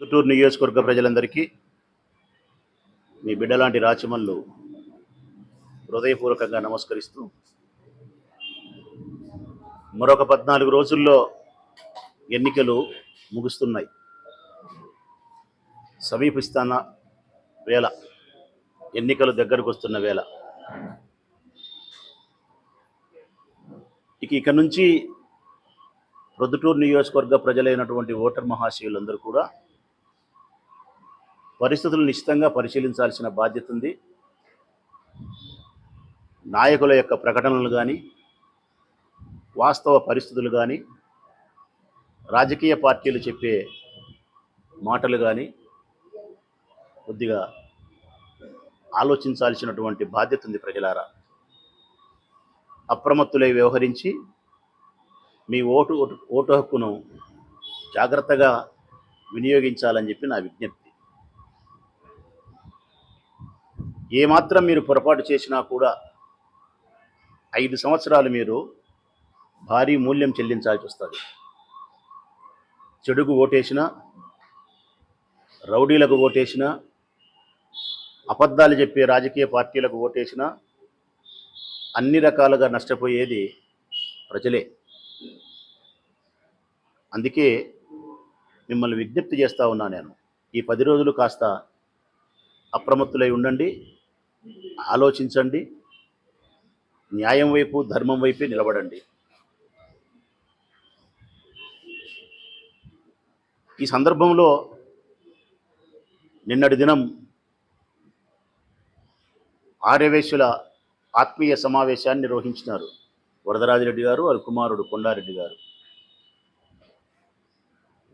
గుంటూరు నియోజకవర్గ ప్రజలందరికీ మీ బిడ్డలాంటి రాచమల్లు హృదయపూర్వకంగా నమస్కరిస్తూ మరొక పద్నాలుగు రోజుల్లో ఎన్నికలు ముగుస్తున్నాయి. సమీపిస్తున్న వేళ ఎన్నికలు దగ్గరకు వస్తున్న వేళ. ఇక ఇక నుంచి ప్రొద్దుటూరు నియోజకవర్గ ప్రజలైనటువంటి ఓటర్ మహాశయులందరూ కూడా పరిస్థితులు నిశ్చితంగా పరిశీలించాల్సిన బాధ్యత ఉంది. నాయకుల యొక్క ప్రకటనలు కానీ వాస్తవ పరిస్థితులు కానీ రాజకీయ పార్టీలు చెప్పే మాటలు కానీ కొద్దిగా ఆలోచించాల్సినటువంటి బాధ్యత ఉంది ప్రజలారా. అప్రమత్తులై వ్యవహరించి మీ ఓటు ఓటు- హక్కును జాగ్రత్తగా వినియోగించాలని చెప్పి నా విజ్ఞప్తి. ఏమాత్రం మీరు పొరపాటు చేసినా కూడా ఐదు సంవత్సరాలు మీరు భారీ మూల్యం చెల్లించాల్సి వస్తుంది. చెడుకు ఓటేసిన రౌడీలకు ఓటేసినా అబద్ధాలు చెప్పే రాజకీయ పార్టీలకు ఓటేసినా అన్ని రకాలుగా నష్టపోయేది ప్రజలే. అందుకే మిమ్మల్ని విజ్ఞప్తి చేస్తూ ఉన్నా నేను. ఈ పది రోజులు కాస్త అప్రమత్తులై ఉండండి. ఆలోచించండి. న్యాయం వైపు ధర్మం వైపే నిలబడండి. ఈ సందర్భంలో నిన్నటి దినం ఆర్యవేశ్యుల ఆత్మీయ సమావేశాన్ని నిర్వహించినారు వరదరాజిరెడ్డి గారు వారి కుమారుడు కొండారెడ్డి గారు.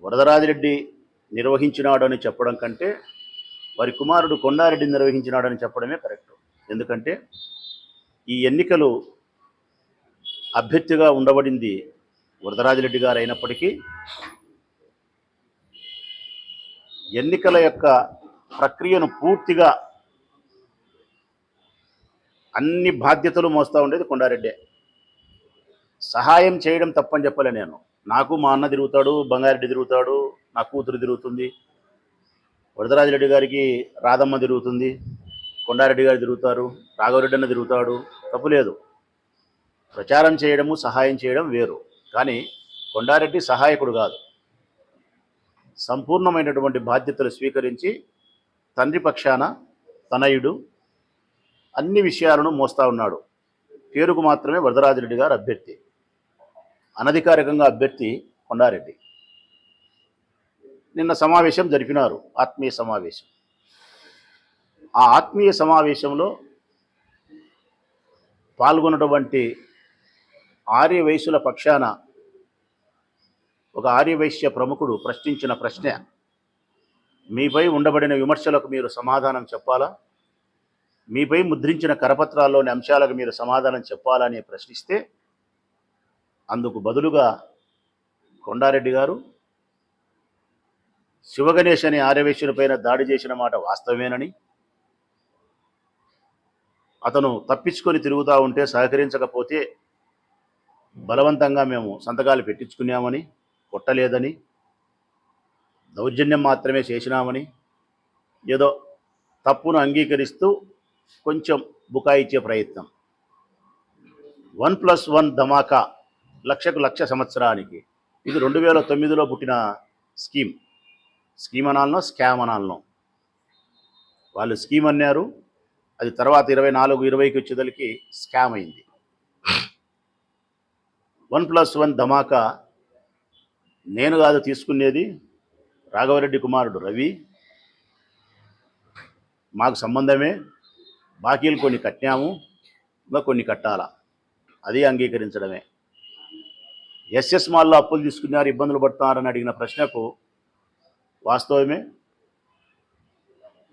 వరదరాజిరెడ్డి నిర్వహించినాడని చెప్పడం కంటే వారి కుమారుడు కొండారెడ్డి నిర్వహించినాడని చెప్పడమే కరెక్ట్. ఎందుకంటే ఈ ఎన్నికలు అభ్యర్థిగా ఉండబడింది వరదరాజరెడ్డి గారు అయినప్పటికీ ఎన్నికల యొక్క ప్రక్రియను పూర్తిగా అన్ని బాధ్యతలు మోస్తూ ఉండేది కొండారెడ్డే. సహాయం చేయడం తప్పని చెప్పలే నేను. నాకు మా అన్న తిరుగుతాడు బంగారెడ్డి తిరుగుతాడు నా కూతురు తిరుగుతుంది. వరదరాజిరెడ్డి గారికి రాధమ్మ తిరుగుతుంది కొండారెడ్డి గారు తిరుగుతారు రాఘవరెడ్డి అన్న తిరుగుతాడు తప్పులేదు ప్రచారం చేయడము సహాయం చేయడం వేరు. కానీ కొండారెడ్డి సహాయకుడు కాదు. సంపూర్ణమైనటువంటి బాధ్యతలు స్వీకరించి తండ్రి పక్షాన తనయుడు అన్ని విషయాలను మోస్తా ఉన్నాడు. పేరుకు మాత్రమే వరదరాజిరెడ్డి గారు అభ్యర్థి. అనధికారికంగా అభ్యర్థి కొండారెడ్డి. నిన్న సమావేశం జరిపినారు ఆత్మీయ సమావేశం. ఆ ఆత్మీయ సమావేశంలో పాల్గొన్నటువంటి ఆర్యవైశ్యుల పక్షాన ఒక ఆర్యవైశ్య ప్రముఖుడు ప్రశ్నించిన ప్రశ్న మీపై ఉండబడిన విమర్శలకు మీరు సమాధానం చెప్పాలా? మీపై ముద్రించిన కరపత్రాల్లోని అంశాలకు మీరు సమాధానం చెప్పాలని ప్రశ్నిస్తే అందుకు బదులుగా కొండారెడ్డి గారు శివగణేష్ అనే ఆర్యవేశ్యులపైన దాడి చేసిన మాట వాస్తవమేనని? అతను తప్పించుకొని తిరుగుతూ ఉంటే సహకరించకపోతే బలవంతంగా మేము సంతకాలు పెట్టించుకున్నామని కొట్టలేదని దౌర్జన్యం మాత్రమే చేసినామని ఏదో తప్పును అంగీకరిస్తూ కొంచెం బుకాయిచ్చే ప్రయత్నం. వన్ ప్లస్ వన్ ధమాకా లక్షకు లక్ష సంవత్సరానికి. ఇది రెండు వేల తొమ్మిదిలో పుట్టిన స్కీమ్. స్కీమ్ అనాలనో స్కామ్ అనాలనో. వాళ్ళు స్కీమ్ అన్నారు అది తర్వాత ఇరవై నాలుగు ఇరవైకి వచ్చేదలికి స్కామ్ అయింది. వన్ ప్లస్ వన్ ధమాకా నేను కాదు తీసుకునేది రాఘవరెడ్డి కుమారుడు రవి. మాకు సంబంధమే బాకీలు కొన్ని కట్టాము ఇంకా కొన్ని కట్టాలా. అది అంగీకరించడమే. ఎస్ఎస్ మాల్లో అప్పులు తీసుకున్నారు ఇబ్బందులు పడుతున్నారని అడిగిన ప్రశ్నకు వాస్తవమే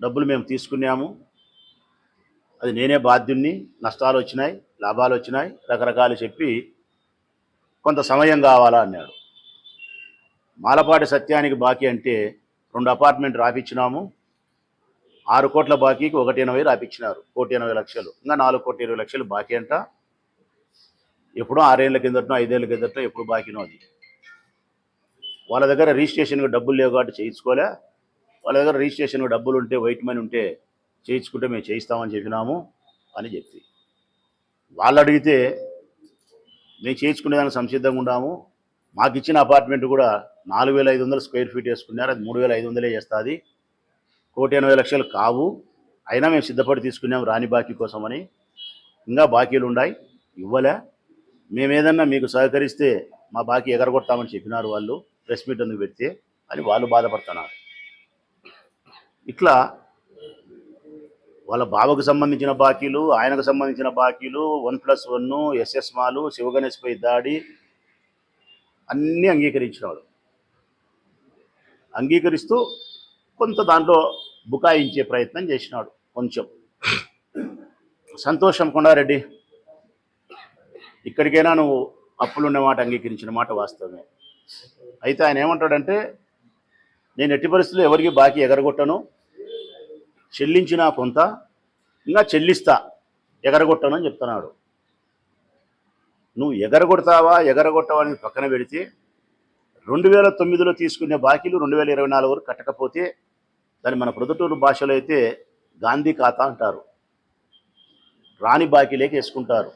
డబ్బులు మేము తీసుకున్నాము. అది నేనే బాధ్యుణ్ణి నష్టాలు వచ్చినాయి లాభాలు వచ్చినాయి రకరకాలు చెప్పి కొంత సమయం కావాలా అన్నాడు. మాలపాటి సత్యానికి బాకీ అంటే రెండు అపార్ట్మెంట్ రాపిచ్చినాము. ఆరు కోట్ల బాకీకి ఒకటి ఎనభై రాపిచ్చినారు కోటి ఎనభై లక్షలు. ఇంకా నాలుగు కోటి ఇరవై లక్షలు బాకీ అంట. ఎప్పుడో ఆరేళ్ళ కిందటనో ఐదేళ్ళ కిందట ఎప్పుడు బాకీనో అది. వాళ్ళ దగ్గర రిజిస్ట్రేషన్కి డబ్బులు లేవు కాబట్టి చేయించుకోలే. వాళ్ళ దగ్గర రిజిస్ట్రేషన్కి డబ్బులు ఉంటే వైట్ మనీ ఉంటే చేయించుకుంటే మేము చేయిస్తామని చెప్పినాము అని చెప్పి. వాళ్ళు అడిగితే మేము చేయించుకునేదానికి సంసిద్ధంగా ఉన్నాము. మాకు ఇచ్చిన అపార్ట్మెంట్ కూడా నాలుగు వేల ఐదు వందలు స్క్వేర్ ఫీట్ వేసుకున్నారు. అది మూడు వేల ఐదు వందలే చేస్తుంది. కోటి ఎనభై లక్షలు కావు. అయినా మేము సిద్ధపడి తీసుకున్నాం రాని బాకీ కోసమని. ఇంకా బాకీలు ఉన్నాయి. ఇవ్వలే. మేము ఏదన్నా మీకు సహకరిస్తే మా బాకీ ఎగరగొడతామని చెప్పినారు వాళ్ళు. ప్రెస్ మీట్ ఎందుకు పెడితే అని వాళ్ళు బాధపడుతున్నారు. ఇట్లా వాళ్ళ బావకు సంబంధించిన బాకీలు ఆయనకు సంబంధించిన బాకీలు వన్ ప్లస్ వన్ ఎస్ఎస్ మాలు శివగణేష్పై దాడి అన్నీ అంగీకరించినాడు అంగీకరిస్తూ కొంత దాంట్లో బుకాయించే ప్రయత్నం చేసినాడు కొంచెం. సంతోషం కొండారెడ్డి ఇక్కడికైనా నువ్వు అప్పులున్న మాట అంగీకరించిన మాట వాస్తవమే. అయితే ఆయన ఏమంటాడంటే నేను ఎట్టి పరిస్థితుల్లో ఎవరికి బాకీ ఎగరగొట్టను. చెల్లించినా కొంత ఇంకా చెల్లిస్తా ఎగరగొట్టను అని చెప్తున్నాడు. నువ్వు ఎగరగొడతావా? ఎగరగొట్టవా? అని పక్కన పెడితే రెండు వేల తొమ్మిదిలో తీసుకునే బాకీలు రెండు వేల ఇరవై నాలుగు వరకు కట్టకపోతే దాన్ని మన ప్రొద్దుటూరు భాషలో అయితే గాంధీ ఖాతా అంటారు. రాణి బాకీలేకి వేసుకుంటారు.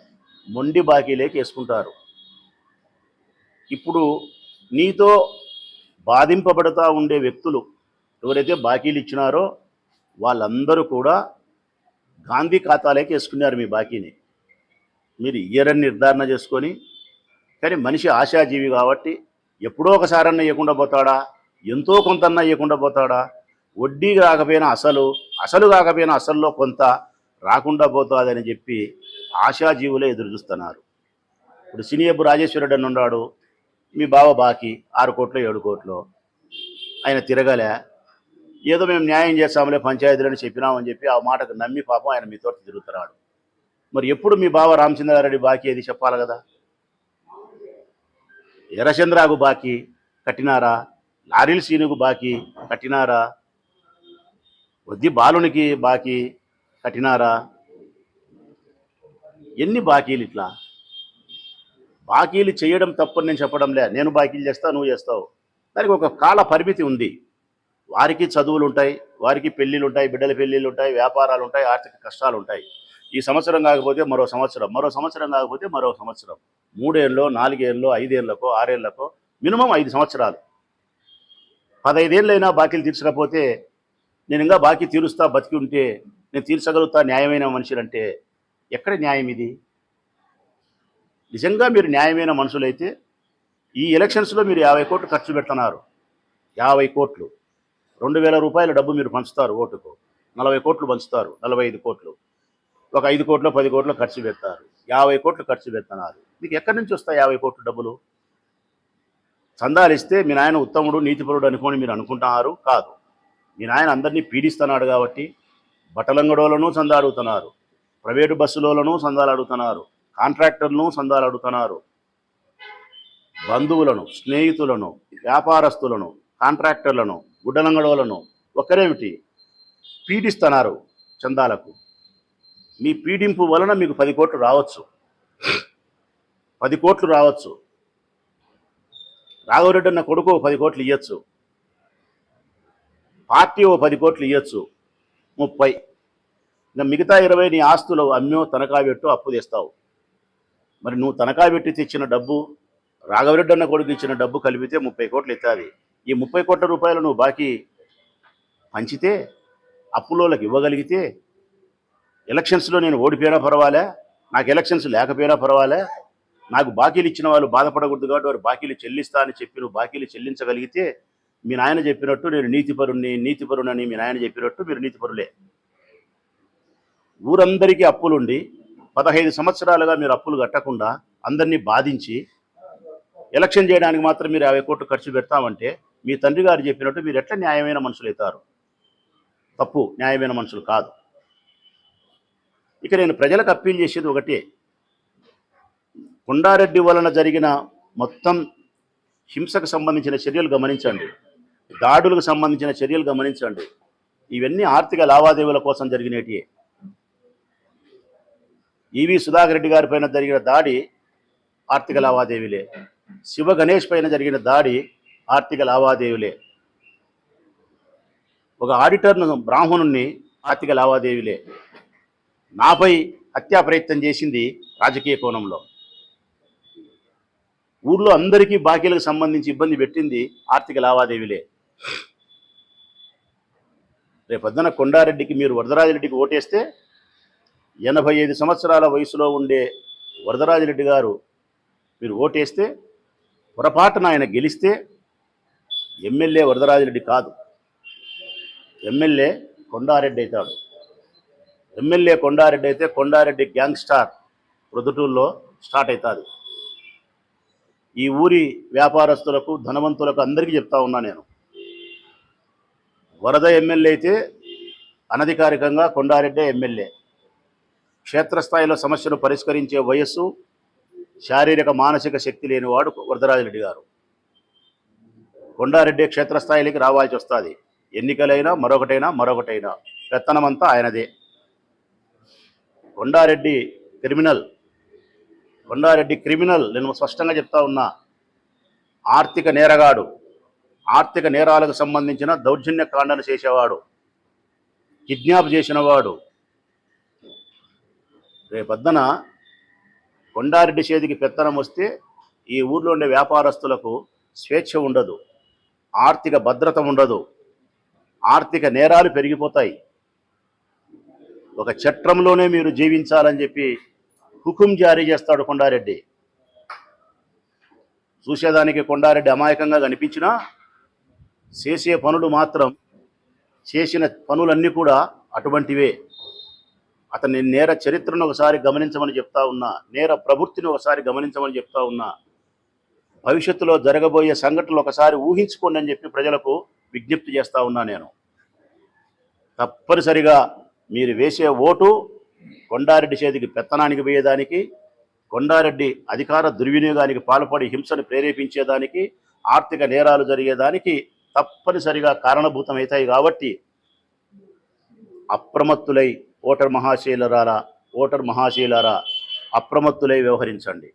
మొండి బాకీలేకి వేసుకుంటారు. ఇప్పుడు నీతో బాధింపబడతా ఉండే వ్యక్తులు ఎవరైతే బాకీలు ఇచ్చినారో వాళ్ళందరూ కూడా గాంధీ ఖాతాలోకి వేసుకున్నారు మీ బాకీని. మీరు ఇయ్యరని నిర్ధారణ చేసుకొని కానీ మనిషి ఆశాజీవి కాబట్టి ఎప్పుడో ఒకసారన్నా ఇవ్వకుండా పోతాడా? ఎంతో కొంతన్నా ఇవ్వకుండా పోతాడా? వడ్డీ రాకపోయినా అసలు అసలు కాకపోయినా అసల్లో కొంత రాకుండా పోతుందని చెప్పి ఆశాజీవులే ఎదురు చూస్తున్నారు ఇప్పుడు సినియబ్బు రాజేశ్వరుడు అని ఉన్నాడు మీ బావ బాకీ ఆరు కోట్లు ఏడు కోట్లు. ఆయన తిరగలే. ఏదో మేము న్యాయం చేస్తాములే పంచాయతీలని చెప్పినామని చెప్పి ఆ మాటకు నమ్మి పాపం ఆయన మీతో తిరుగుతున్నాడు. మరి ఎప్పుడు మీ బావ రామచంద్రారెడ్డి బాకీ అది చెప్పాలి కదా? ఎర్రచంద్రాకు బాకీ కట్టినారా? లారీల సీనుకు బాకీ కట్టినారా? వద్ది బాలునికి బాకీ కట్టినారా? ఎన్ని బాకీలు ఇట్లా? బాకీలు చేయడం తప్పని నేను చెప్పడంలే నేను బాకీలు చేస్తా నువ్వు చేస్తావు. దానికి ఒక కాల పరిమితి ఉంది. వారికి చదువులు ఉంటాయి వారికి పెళ్ళిళ్ళు ఉంటాయి బిడ్డల పెళ్ళిళ్ళు ఉంటాయి వ్యాపారాలు ఉంటాయి ఆర్థిక కష్టాలు ఉంటాయి. ఈ సంవత్సరం కాకపోతే మరో సంవత్సరం మరో సంవత్సరం కాకపోతే మరో సంవత్సరం. మూడేళ్ళలో నాలుగేళ్ళు ఐదేళ్ళకో ఆరేళ్ళకో మినిమం ఐదు సంవత్సరాలు. పదైదేళ్ళైనా బాకీలు తీర్చకపోతే నేను ఇంకా బాకీ తీరుస్తా బతికి ఉంటే నేను తీర్చగలుగుతా న్యాయమైన మనుషులంటే ఎక్కడ న్యాయం ఇది? నిజంగా మీరు న్యాయమైన మనుషులైతే ఈ ఎలక్షన్స్లో మీరు యాభై కోట్లు ఖర్చు పెడుతున్నారు. యాభై కోట్లు. రెండు వేల రూపాయల డబ్బు మీరు పంచుతారు ఓటుకు. నలభై కోట్లు పంచుతారు. నలభై ఐదు కోట్లు. ఒక ఐదు కోట్లు పది కోట్లు ఖర్చు పెడతారు. యాభై కోట్లు ఖర్చు పెడుతున్నారు. మీకు ఎక్కడి నుంచి వస్తాయి యాభై కోట్లు డబ్బులు? చందాలు ఇస్తే మీ నాయన ఉత్తముడు నీతిపరుడు అనుకోని మీరు అనుకుంటున్నారు? కాదు. మీ నాయన అందరినీ పీడిస్తున్నాడు కాబట్టి బట్టలంగడోలను చందా అడుగుతున్నారు ప్రైవేటు బస్సులోలను చందాలు అడుగుతున్నారు కాంట్రాక్టర్ను చందాలు అడుగుతున్నారు. బంధువులను స్నేహితులను వ్యాపారస్తులను కాంట్రాక్టర్లను గుడ్డలంగడోలను ఒకరేమిటి పీడిస్తున్నారు చందాలకు. మీ పీడింపు వలన మీకు పది కోట్లు రావచ్చు. పది కోట్లు రావచ్చు. రాఘవరెడ్డి అన్న కొడుకు ఓ పది కోట్లు ఇవ్వచ్చు పార్టీ ఓ పది కోట్లు ఇవ్వచ్చు ముప్పై. ఇంకా మిగతా ఇరవై నీ ఆస్తులు అమ్మో తనఖా పెట్టు అప్పు తెస్తావు. మరి నువ్వు తనఖా పెట్టి తెచ్చిన డబ్బు రాఘవరెడ్డి అన్న కొడుకు ఇచ్చిన డబ్బు కలిపితే ముప్పై కోట్లు ఎత్తాది ఈ ముప్పై కోట్ల రూపాయలు నువ్వు బాకీ పంచితే అప్పులోళ్ళకి ఇవ్వగలిగితే ఎలక్షన్స్లో నేను ఓడిపోయినా పర్వాలే నాకు ఎలక్షన్స్ లేకపోయినా పర్వాలే నాకు బాకీలు ఇచ్చిన వాళ్ళు బాధపడకూడదు కాబట్టి వారు బాకీలు చెల్లిస్తా అని చెప్పి నువ్వు బాకీలు చెల్లించగలిగితే మీ నాయన చెప్పినట్టు నేను నీతిపరుణ్ణి నీతిపరుణని మీ నాయన చెప్పినట్టు మీరు నీతిపరులే. ఊరందరికీ అప్పులుండి పదహైదు సంవత్సరాలుగా మీరు అప్పులు కట్టకుండా అందరినీ బాధించి ఎలక్షన్ చేయడానికి మాత్రం మీరు యాభై కోట్లు ఖర్చు పెడతామంటే మీ తండ్రి గారు చెప్పినట్టు మీరు ఎట్లా న్యాయమైన మనుషులు అవుతారు? తప్పు న్యాయమైన మనుషులు కాదు. ఇక నేను ప్రజలకు అప్పీల్ చేసేది ఒకటే. కొండారెడ్డి వలన జరిగిన మొత్తం హింసకు సంబంధించిన చర్యలు గమనించండి. దాడులకు సంబంధించిన చర్యలు గమనించండి. ఇవన్నీ ఆర్థిక లావాదేవీల కోసం జరిగినటివే ఈవి సుధాకర్ రెడ్డి గారి పైన జరిగిన దాడి ఆర్థిక లావాదేవీలే. శివ గణేష్ పైన జరిగిన దాడి ఆర్థిక లావాదేవీలే. ఒక ఆడిటర్ను బ్రాహ్మణుణ్ణి ఆర్థిక లావాదేవీలే. నాపై హత్యా ప్రయత్నం చేసింది రాజకీయ కోణంలో. ఊర్లో అందరికీ బాకీలకు సంబంధించి ఇబ్బంది పెట్టింది ఆర్థిక లావాదేవీలే. రేపొద్దున కొండారెడ్డికి మీరు వరదరాజరెడ్డికి ఓటేస్తే ఎనభై ఐదు సంవత్సరాల వయసులో ఉండే వరదరాజిరెడ్డి గారు మీరు ఓటేస్తే పొరపాటున ఆయన గెలిస్తే ఎమ్మెల్యే వరదరాజిరెడ్డి కాదు. ఎమ్మెల్యే కొండారెడ్డి అవుతాడు. ఎమ్మెల్యే కొండారెడ్డి అయితే కొండారెడ్డి గ్యాంగ్ స్టార్ ప్రొద్దుటూరులో స్టార్ట్ అవుతుంది. ఈ ఊరి వ్యాపారస్తులకు ధనవంతులకు అందరికీ చెప్తా ఉన్నా నేను. వరద ఎమ్మెల్యే అయితే అనధికారికంగా కొండారెడ్డే ఎమ్మెల్యే. క్షేత్రస్థాయిలో సమస్యను పరిష్కరించే వయస్సు శారీరక మానసిక శక్తి లేనివాడు వరదరాజరెడ్డి గారు. కొండారెడ్డి క్షేత్రస్థాయిలోకి రావాల్సి వస్తుంది. ఎన్నికలైనా మరొకటైనా మరొకటైనా. పెత్తనమంతా ఆయనదే. కొండారెడ్డి క్రిమినల్. కొండారెడ్డి క్రిమినల్. నేను స్పష్టంగా చెప్తా ఉన్నా. ఆర్థిక నేరగాడు. ఆర్థిక నేరాలకు సంబంధించిన దౌర్జన్య కాండను చేసేవాడు. కిడ్నాప్ చేసినవాడు. రేపొద్దున కొండారెడ్డి చేతికి పెత్తనం వస్తే ఈ ఊర్లో ఉండే వ్యాపారస్తులకు స్వేచ్ఛ ఉండదు ఆర్థిక భద్రత ఉండదు ఆర్థిక నేరాలు పెరిగిపోతాయి. ఒక చట్రంలోనే మీరు జీవించాలని చెప్పి హుకుం జారీ చేస్తాడు కొండారెడ్డి. చూసేదానికి కొండారెడ్డి అమాయకంగా కనిపించినా చేసే పనులు మాత్రం చేసిన పనులన్నీ కూడా అటువంటివే. అతని నేర చరిత్రను ఒకసారి గమనించమని చెప్తా ఉన్నా నేర ప్రవృత్తిని ఒకసారి గమనించమని చెప్తా ఉన్నా భవిష్యత్తులో జరగబోయే సంఘటనలు ఒకసారి ఊహించుకోండి అని చెప్పి ప్రజలకు విజ్ఞప్తి చేస్తూ ఉన్నా నేను. తప్పనిసరిగా మీరు వేసే ఓటు కొండారెడ్డి చేతికి పెత్తనానికి పోయేదానికి కొండారెడ్డి అధికార దుర్వినియోగానికి పాల్పడి హింసను ప్రేరేపించేదానికి ఆర్థిక నేరాలు జరిగేదానికి తప్పనిసరిగా కారణభూతమవుతాయి కాబట్టి అప్రమత్తులై ఓటర్ మహాశీలరారా ఓటర్ మహాశీలారా అప్రమత్తులై వ్యవహరించండి.